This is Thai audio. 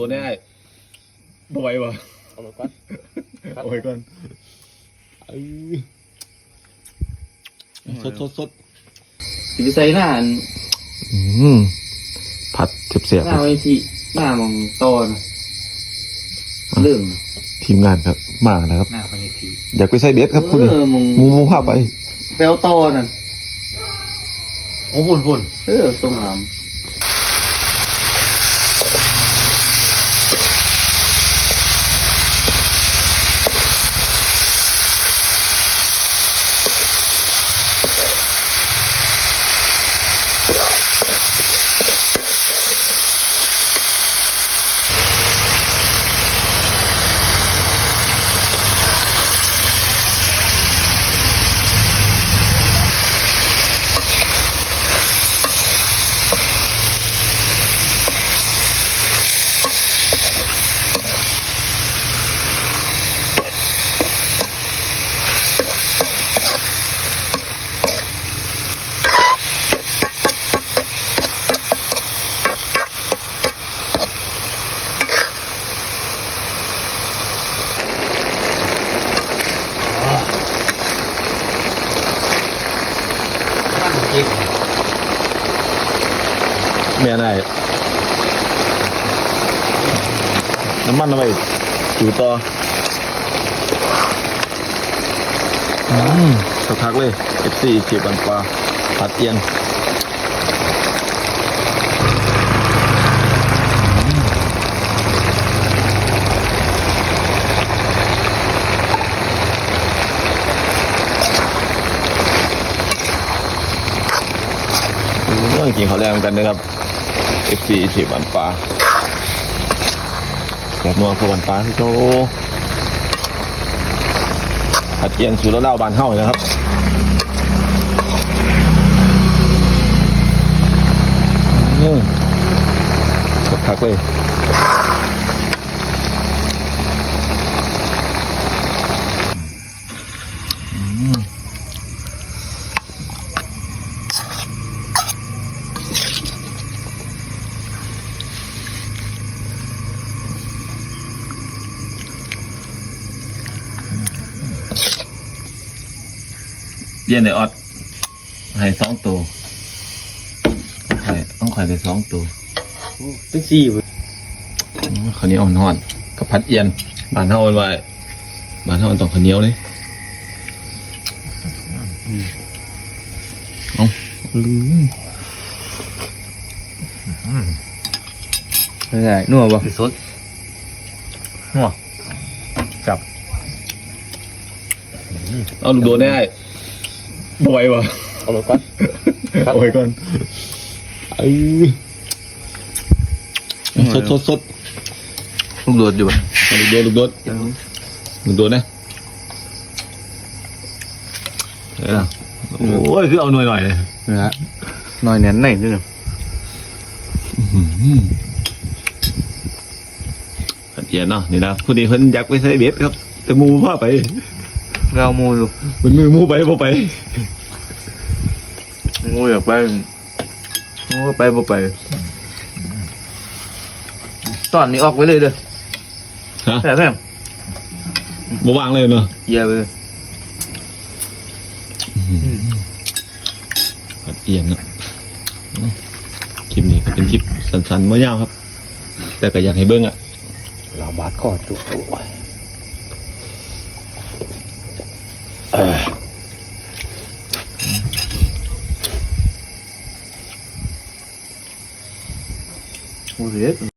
ตัวแน่บ่อยวะเอามาก่อนเอาไว้ก่อนสดสดสดสิใส่หน้าอันอืมผัดเสียบหน้าไว้ที่หน้ามองตอนเรื่องๆทีมงานครับมาแล้วครับหน้าพญาทีอยากไปใส่เบสครับคุณเออมองมูมูพาไปแปลวตอนั่นโอ้หุ่นหุ่นเออตรงหาม จริง แม่นายน้ำมันเอาไปอยู่ต่ออืมสักพักเลย F4 เก็บบันปลาผัดเอียนโอ้ยกินเขาวแรงเหมือนกันนะครับ F4 เก็บบันปลาแบบนัวคือบันปลาที่โตผัดเอียนสูตรเล่าบานเฮ้านะครับอืมสักพักเลย เย็นในออดให้สองตัวไข่ต้องไข่ไปสองตัวเป็นสี่เว้ยอืมข้าวเหนียวอ่อนๆกับพัดเอียนบานเฮาเอาไว้บานเฮามันต้องข้าวเหนียวนี่เอาลืมไม่ได้นัวบ่สดหัวกับเอาลูกโดนได้ บ่อยวะเอามาก่อนเอาไว้ก่อนเอ้ยสดสดสดลูกโดดอยู่บ่เอาลูกโดนลูกโดนลูกโดนนะเดี๋ยวนะโอ้ยคือเอาหน่อยหน่อยเลยนะฮะน้อยแน่นไหนด้วยพัดเอียนเนาะนี่นะผู้นี้เพิ่นอยากไปใส่เบ็ดครับ แต่หมูพาไป เรามูอยู่มันมือหมูไปบ่ไปงูอยากไปงูก็ไปบ่ไป ตอนนี้ออกไปเลยเด้อฮะแต่แม่งบ่วางเลยเนาะเหยียบไปเลยพัดเอียนเนาะคลิปนี้ก็เป็นคลิปสั้นๆไม่ยาวครับ แต่ก็อยากให้เบิ่งอะเราบาดคอจุกตัวงูเสีย